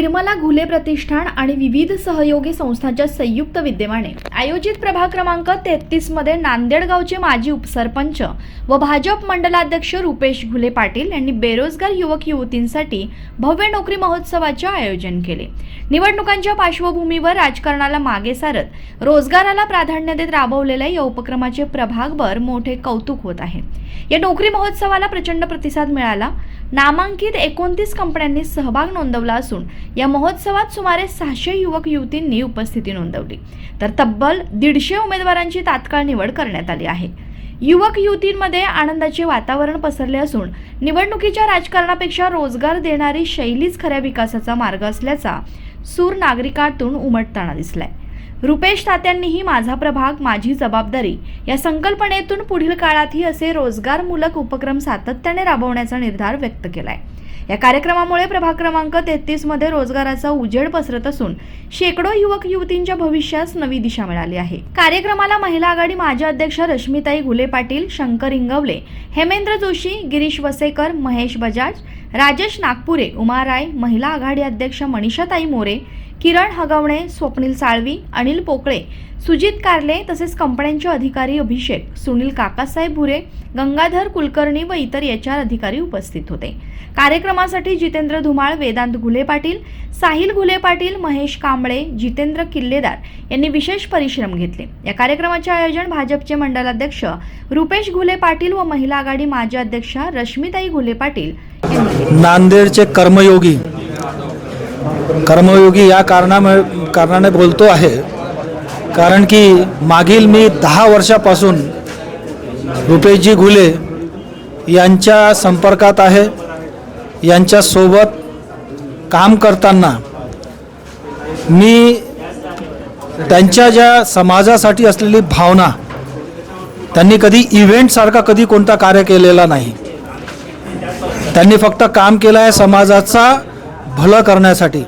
निर्मला घुले प्रतिष्ठान आणि विविध सहयोगी संस्थांच्या संयुक्त विद्यमाने. आयोजित प्रभाग क्रमांक तेहतीसमध्ये नांदेडगावचे माजी उपसरपंच व भाजप मंडलाध्यक्ष रुपेश घुले पाटील यांनी बेरोजगार युवक युवतींसाठी भव्य नोकरी महोत्सवाचे आयोजन केले. निवडणुकांच्या पार्श्वभूमीवर राजकारणाला मागे सारत रोजगाराला प्राधान्य देत राबवलेल्या या उपक्रमाचे प्रभागभर मोठे कौतुक होत आहे. या नोकरी महोत्सवाला प्रचंड प्रतिसाद मिळाला. नामांकित एकोणतीस कंपन्यांनी सहभाग नोंदवला असून या महोत्सवात सुमारे सहाशे युवक युवतींनी उपस्थिती नोंदवली. तर तब्बल दीडशे उमेदवारांची तात्काळ निवड करण्यात आली आहे. युवक युवतींमध्ये आनंदाचे वातावरण पसरले असून निवडणुकीच्या राजकारणापेक्षा रोजगार देणारी शैलीच खऱ्या विकासाचा मार्ग असल्याचा सूर नागरिकातून उमटताना दिसलाय. रुपेश तात्यांनीही माझा प्रभाग माझी जबाबदारी या संकल्पनेतून पुढील काळातही असे रोजगारमूलक उपक्रम सातत्याने राबवण्याचा निर्धार व्यक्त केलाय. या कार्यक्रमामुळे प्रभाग क्रमांक तेहतीसमध्ये रोजगाराचा उजेड पसरत असून शेकडो युवक युवतींच्या भविष्यास नवी दिशा मिळाली आहे. कार्यक्रमाला महिला आघाडी माजी अध्यक्ष रश्मिताई घुले पाटील शंकर इंगवले हेमेंद्र जोशी गिरीश वसेकर महेश बजाज राजेश नागपुरे उमा राय महिला आघाडी अध्यक्ष मनीषाताई मोरे किरण हगवणे स्वप्नील साळवी अनिल पोकळे सुजित कारले तसेच कंपन्यांचे अधिकारी अभिषेक सुनील काकासाहेब भुरे गंगाधर कुलकर्णी व इतर एच आर अधिकारी उपस्थित होते. कार्यक्रमासाठी जितेंद्र धुमाळ वेदांत घुले पाटील साहिल घुले पाटील महेश कांबळे जितेंद्र किल्लेदार यांनी विशेष परिश्रम घेतले. या कार्यक्रमाचे आयोजन भाजपचे मंडलाध्यक्ष रुपेश घुले पाटील व महिला आघाडी माजी अध्यक्षा रश्मिताई घुले पाटील नांदेडचे कर्मयोगी कर्मयोगी या कारणामुळे कारणाने बोलतो आहे. कारण की मागील मी दहा वर्षापासून रुपेशजी घुले यांच्या संपर्कात आहे. यांच्यासोबत काम करताना मी त्यांच्या ज्या समाजासाठी असलेली भावना त्यांनी कधी इव्हेंटसारखा कधी कोणता कार्य केलेला नाही. त्यांनी फक्त काम केलं आहे समाजाचा भलं करण्यासाठी.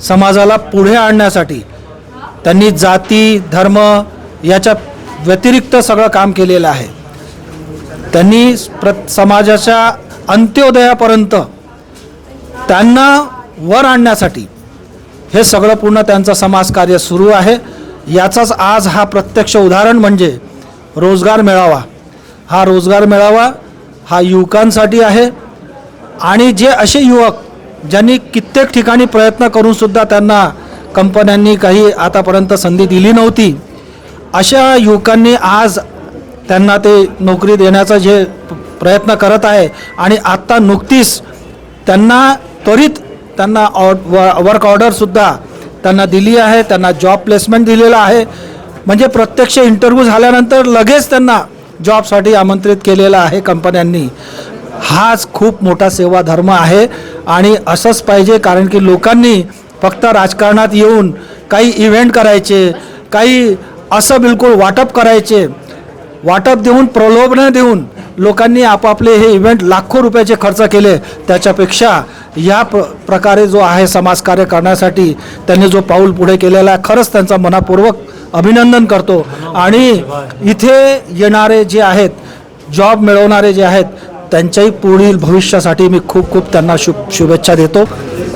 समाजाला पुढे आणण्यासाठी त्यांनी जाती धर्म याच्या व्यतिरिक्त सगळं काम केलेलं आहे. त्यांनी प्र समाजाच्या अंत्योदयापर्यंत त्यांना वर आणण्यासाठी हे सगळं पूर्ण त्यांचं समाजकार्य सुरू आहे. याचाच आज हा प्रत्यक्ष उदाहरण म्हणजे रोजगार मेळावा. हा रोजगार मेळावा हा युवकांसाठी आहे आणि जे असे युवक ज्यांनी कित्येक ठिकाणी प्रयत्न करूनसुद्धा त्यांना कंपन्यांनी काही आतापर्यंत संधी दिली नव्हती अशा युवकांनी आज त्यांना ते नोकरी देण्याचा जे प्रयत्न करत आहे आणि आत्ता नुकतीच त्यांना त्वरित त्यांना ऑ व वर्क ऑर्डरसुद्धा त्यांना दिली आहे त्यांना जॉब प्लेसमेंट दिलेलं आहे. म्हणजे प्रत्यक्ष इंटरव्ह्यू झाल्यानंतर लगेच त्यांना जॉबसाठी आमंत्रित केलेलं आहे कंपन्यांनी. हाच खूप मोठा सेवा धर्म आहे. आणि असंच पाहिजे कारण की लोकांनी फक्त राजकारणात येऊन काही इव्हेंट करायचे काही असं बिलकुल वाटप करायचे वाटप देऊन प्रलोभनं देऊन लोकांनी आपापले हे इव्हेंट लाखो रुपयाचे खर्च केले. त्याच्यापेक्षा या प्र प्रकारे जो आहे समाजकार्य करण्यासाठी त्यांनी जो पाऊल पुढे केलेला आहे खरंच त्यांचा मनापूर्वक अभिनंदन करतो. आणि इथे येणारे जे आहेत जॉब मिळवणारे जे आहेत त्यांच्याही पुढील भविष्यासाठी मी खूप खूप त्यांना शुभ शुभेच्छा देतो.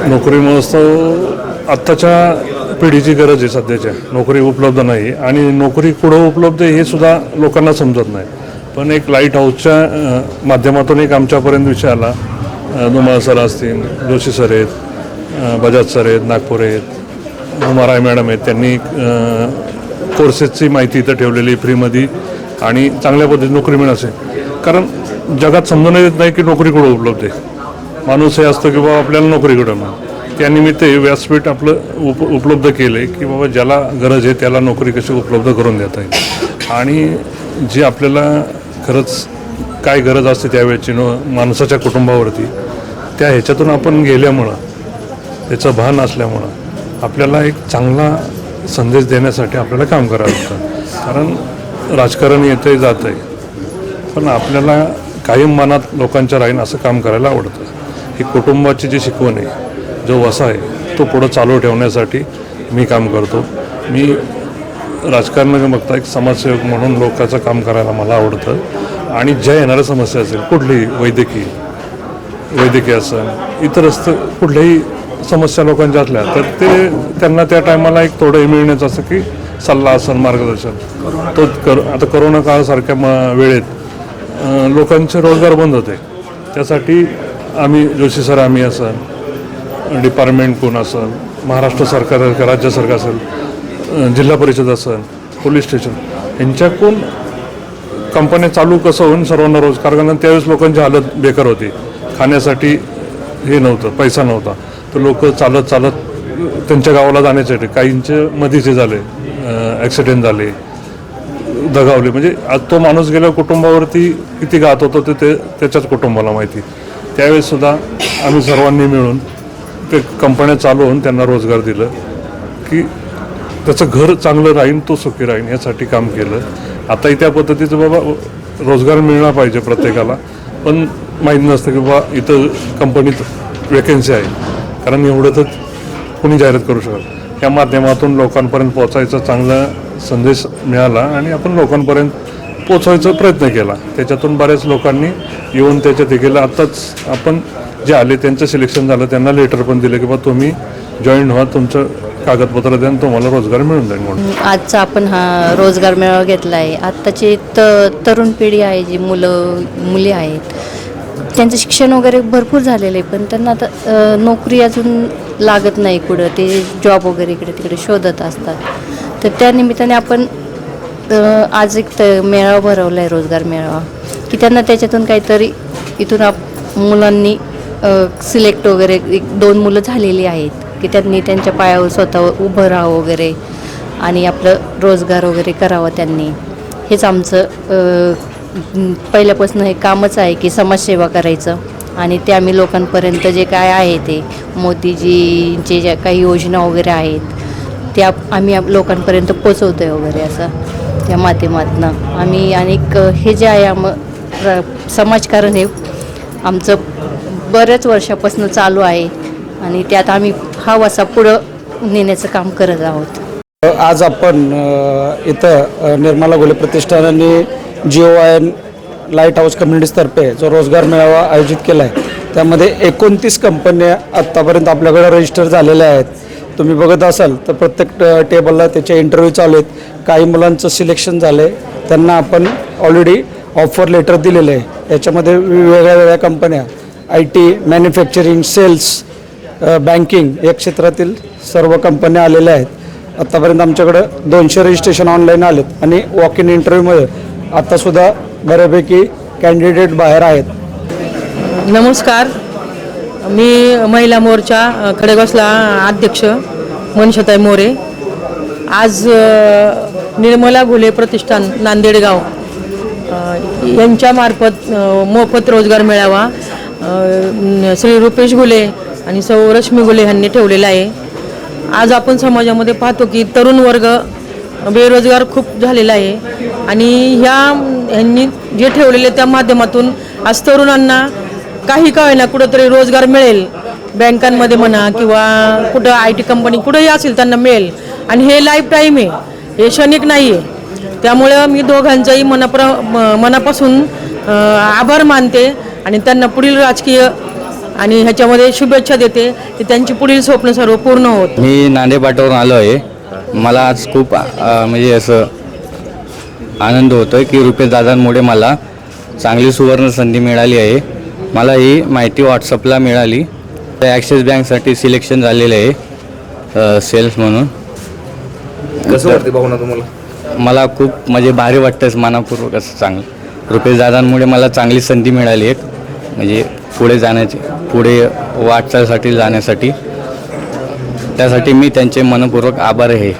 नोकरी महोत्सव आत्ताच्या पिढीची गरज आहे सध्याच्या. नोकरी उपलब्ध नाही आणि नोकरी कुठं उपलब्ध आहे हे सुद्धा लोकांना समजत नाही. पण एक लाइट हाऊसच्या माध्यमातून एक आमच्यापर्यंत विषय आला. अ, धुमाळ सर असतील जोशी सर आहेत बजाज सर आहेत नागपूर आहेत उमाराय मॅडम आहेत त्यांनी कोर्सेसची माहिती इथं ठेवलेली फ्रीमध्ये आणि चांगल्या पद्धतीने नोकरी मिळत असेल. कारण जगात समजून येत नाही की नोकरी कुठं उपलब्ध आहे. माणूस हे असतो की बाबा आपल्याला नोकरी कुठं त्यानिमित्त व्यासपीठ आपलं उप उपलब्ध केलं आहे की बाबा ज्याला गरज आहे त्याला नोकरी कशी उपलब्ध करून देता येईल. आणि जे आपल्याला खरंच काय गरज असते त्यावेळेची नो माणसाच्या कुटुंबावरती त्या ह्याच्यातून आपण गेल्यामुळं त्याचं भान असल्यामुळं आपल्याला एक चांगला संदेश देण्यासाठी आपल्याला काम करावं लागतं. कारण राजकारण येतंय जातं आहे पण आपल्याला कायम मनात लोकांच्या राहीन असं काम करायला आवडतं. ही कुटुंबाची जी शिकवण आहे जो वसा आहे तो पुढं चालू ठेवण्यासाठी मी काम करतो. मी राजकारण बघता एक समाजसेवक म्हणून लोकांचं काम करायला मला आवडतं. आणि ज्या येणाऱ्या समस्या असेल कुठलीही वैद्यकीय वैद्यकीय असेल इतर असतं कुठल्याही समस्या लोकांच्या असल्या तर ते त्यांना त्या टायमाला एक थोडं मिळण्याचं असं की सल्ला असेल मार्गदर्शन. तो कर आता करोना काळासारख्या म वेळेत लोकांचे रोजगार बंद होते. त्यासाठी आम्ही जोशी सर आम्ही असाल डिपार्टमेंट कोण असेल महाराष्ट्र सरकार राज्य सरकार असेल जिल्हा परिषद असेल पोलीस स्टेशन यांच्याकडून कंपन्या चालू कसं होऊन सर्वांना रोजगार कारण त्यावेळेस लोकांची हालत बेकार होती. खाण्यासाठी हे नव्हतं पैसा नव्हता. तर लोक चालत चालत त्यांच्या गावाला जाण्यासाठी काहींचे मधीचे झाले ॲक्सिडेंट झाले दगावले. म्हणजे आज तो माणूस गेल्यावर कुटुंबावरती किती घात होतो ते ते त्याच्याच कुटुंबाला माहिती. त्यावेळेस सुद्धा आम्ही सर्वांनी मिळून ते कंपन्या चालू होऊन त्यांना रोजगार दिलं. की त्याचं घर चांगलं राहीन तो सुखी राहीन यासाठी काम केलं. आताही त्या पद्धतीचं बाबा रोजगार मिळणार पाहिजे प्रत्येकाला. पण माहीत नसतं की बाबा इथं कंपनीत वेकेन्सी आहे. कारण एवढं तर कोणी जाहिरात करू शकत या माध्यमातून लोकांपर्यंत पोहोचायचं चांगलं संदेश मिळाला आणि आपण लोकांपर्यंत पोचवायचा प्रयत्न केला. त्याच्यातून बऱ्याच लोकांनी येऊन त्याच्यात हे केलं आत्ताच आपण जे आले त्यांचं सिलेक्शन झालं त्यांना लेटर पण दिलं की बा तुम्ही जॉईन व्हा तुमचं कागदपत्र द्या तुम्हाला रोजगार मिळून जाईल म्हणून. आजचा आपण हा रोजगार मेळावा घेतला आहे आत्ताची त तरुण पिढी आहे जी मुलं मुली आहेत त्यांचं शिक्षण वगैरे भरपूर झालेलं आहे पण त्यांना आता नोकरी अजून लागत नाही कुठं. ते जॉब वगैरे इकडे तिकडे शोधत असतात. तर त्या निमित्ताने आपण आज एक त मेळावा भरवला आहे रोजगार मेळावा. की त्यांना त्याच्यातून काहीतरी इथून आप मुलांनी सिलेक्ट वगैरे एक दोन मुलं झालेली आहेत. की त्यांनी त्यांच्या पायावर स्वतःवर उभं राहावं वगैरे आणि आपलं रोजगार वगैरे करावं त्यांनी. हेच आमचं पहिल्यापासून हे कामच आहे की समाजसेवा करायचं. आणि ते आम्ही लोकांपर्यंत जे काय आहे ते मोदीजींचे ज्या काही योजना वगैरे आहेत ते आप आम्ही आप- लोकांपर्यंत पोचवतो आहे वगैरे असं त्या माध्यमातून. आम्ही अनेक हे जे आहे आम समाजकारण हे आमचं बऱ्याच वर्षापासून चालू आहे आणि त्यात आम्ही हा वसा पुढं नेण्याचं काम करत आहोत. आज आपण इथं निर्मला गोले प्रतिष्ठान आणि Jio I N lighthouse कम्युनिटीजतर्फे जो रोजगार मेळावा आयोजित केला आहे त्यामध्ये एकोणतीस कंपन्या आत्तापर्यंत आपल्याकडे रजिस्टर झालेल्या आहेत. तुम्ही बघत असाल तर प्रत्येक ट- टेबलला त्याचे इंटरव्ह्यू चालू आहेत. काही मुलांचं सिलेक्शन झालं आहे त्यांना आपण ऑलरेडी ऑफर लेटर दिलेलं आहे. याच्यामध्ये वेगळ्या वेगळ्या कंपन्या I T manufacturing sales banking या क्षेत्रातील सर्व कंपन्या आलेल्या आहेत. आत्तापर्यंत आमच्याकडं दोनशे रजिस्ट्रेशन ऑनलाईन आलेत आणि वॉक इन इंटरव्ह्यूमध्ये आत्तासुद्धा बऱ्यापैकी कॅन्डिडेट बाहेर आहेत. नमस्कार. मी महिला मोर्चा खडेगावसला अध्यक्ष मनशताई मोरे. आज निर्मला घुले प्रतिष्ठान नांदेडगाव यांच्यामार्फत मोफत रोजगार मेळावा श्री रुपेश घुले आणि सौ रश्मी घुले यांनी ठेवलेला आहे. आज आपण समाजामध्ये पाहतो की तरुण वर्ग बेरोजगार खूप झालेला आहे आणि ह्या ह्यांनी जे ठेवलेले त्या माध्यमातून आज तरुणांना काही का होईना कुठंतरी रोजगार मिळेल. बँकांमध्ये म्हणा किंवा कुठं आय टी कंपनी कुठंही असेल त्यांना मिळेल. आणि हे लाईफ टाईम आहे. हे क्षणिक नाही आहे त्यामुळं मी दोघांचाही मनाप्र म- मनापासून आभार मानते आणि त्यांना पुढील राजकीय आणि ह्याच्यामध्ये शुभेच्छा देते की त्यांची पुढील स्वप्न सर्व पूर्ण होत. मी नांदेपाटावरून आलो आहे. मला आज खूप म्हणजे असं आनंद होतो आहे की रुपेश दादांमुळे मला चांगली सुवर्ण संधी मिळाली आहे. मला ही माहिती व्हॉट्सअपला मिळाली. तर ॲक्सिस बँकसाठी सिलेक्शन झालेलं आहे सेल्स म्हणून. कसं वाटते भावना तुम्हाला? मला खूप म्हणजे भारी वाटतं मनापूर्वक असं चांगलं. रुपेश दादांमुळे मला चांगली संधी मिळाली एक. म्हणजे पुढे जाण्याची पुढे वाटचालीसाठी जाण्यासाठी. त्यासाठी मी त्यांचे मनपूर्वक आभार आहे.